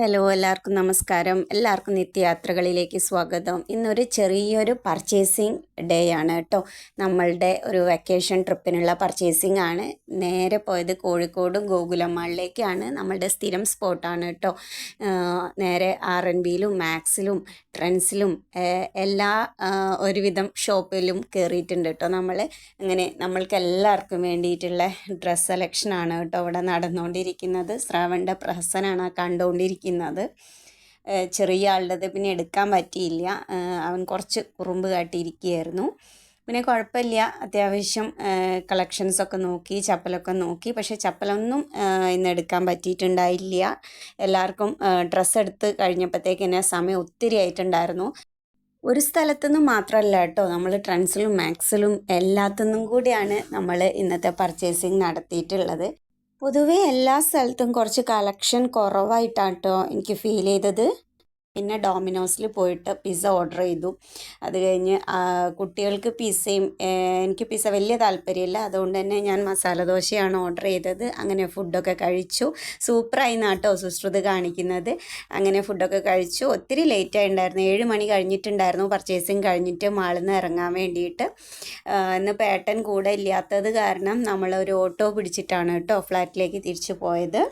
Hello എല്ലാവർക്കും നമസ്കാരം. എല്ലാവർക്കും നിത്യയാത്രകളിലേക്ക് സ്വാഗതം. ഇന്നൊരു ചെറിയൊരു പർച്ചേസിങ് ഡേ ആണ് കേട്ടോ. നമ്മളുടെ ഒരു വെക്കേഷൻ ട്രിപ്പിനുള്ള പർച്ചേസിങ് ആണ്. നേരെ പോയത് കോഴിക്കോടും ഗോകുലമാളിലേക്കാണ് നമ്മളുടെ സ്ഥിരം സ്പോട്ടാണ് കേട്ടോ. നേരെ ആർ എൻ ബിയിലും മാക്സിലും ട്രെൻസിലും എല്ലാ ഒരുവിധം ഷോപ്പിലും കയറിയിട്ടുണ്ട് കേട്ടോ നമ്മൾ അങ്ങനെ നമ്മൾക്ക് എല്ലാവർക്കും വേണ്ടിയിട്ടുള്ള ഡ്രസ്സ് സെലക്ഷനാണ് കേട്ടോ ഇവിടെ നടന്നുകൊണ്ടിരിക്കുന്നത്. ശ്രാവണിന്റെ പ്രഹസനാണ് കണ്ടുകൊണ്ടിരിക്കുന്നത്. ഏഹ് ചെറിയ ആളുടേത് പിന്നെ എടുക്കാൻ പറ്റിയില്ല. അവൻ കുറച്ച് കുറുമ്പ് കാട്ടിയിരിക്കുകയായിരുന്നു. പിന്നെ കുഴപ്പമില്ല. അത്യാവശ്യം കളക്ഷൻസൊക്കെ നോക്കി ചപ്പലൊക്കെ നോക്കി. പക്ഷേ ചപ്പലൊന്നും ഇന്ന് എടുക്കാൻ പറ്റിയിട്ടുണ്ടായില്ല. എല്ലാവർക്കും ഡ്രസ്സ് എടുത്ത് കഴിഞ്ഞപ്പോഴത്തേക്ക് എന്നെ സമയം ഒത്തിരി ആയിട്ടുണ്ടായിരുന്നു. ഒരു സ്ഥലത്തുനിന്ന് മാത്രമല്ല കേട്ടോ നമ്മൾ ട്രെൻസിലും മാക്സിലും എല്ലാത്തുനിന്നും കൂടിയാണ് നമ്മൾ ഇന്നത്തെ പർച്ചേസിങ് നടത്തിയിട്ടുള്ളത്. പൊതുവേ എല്ലാ സ്ഥലത്തും കുറച്ച് കളക്ഷൻ കുറവായിട്ടാണ് കേട്ടോ എനിക്ക് ഫീൽ ചെയ്തത്. പിന്നെ ഡോമിനോസിൽ പോയിട്ട് പിസ്സ ഓർഡർ ചെയ്തു. അത് കഴിഞ്ഞ് കുട്ടികൾക്ക് പിസ്സയും എനിക്ക് പിസ്സ വലിയ താല്പര്യമില്ല. അതുകൊണ്ട് തന്നെ ഞാൻ മസാല ദോശയാണ് ഓർഡർ ചെയ്തത്. അങ്ങനെ ഫുഡൊക്കെ കഴിച്ചു. സൂപ്പറായി നാട്ടോ സുശ്രുത് കാണിക്കുന്നത്. അങ്ങനെ ഫുഡൊക്കെ കഴിച്ചു. ഒത്തിരി ലേറ്റ് ഉണ്ടായിരുന്നു. ഏഴ് മണി കഴിഞ്ഞിട്ടുണ്ടായിരുന്നു. പർച്ചേസിങ് കഴിഞ്ഞിട്ട് മാളിൽ നിന്ന് ഇറങ്ങാൻ വേണ്ടിയിട്ട്. ഇന്ന് പേട്ടൻ കൂടെ ഇല്ലാത്തത് കാരണം നമ്മൾ ഒരു ഓട്ടോ പിടിച്ചിട്ടാണ് കേട്ടോ ഫ്ലാറ്റിലേക്ക് തിരിച്ചു പോയത്.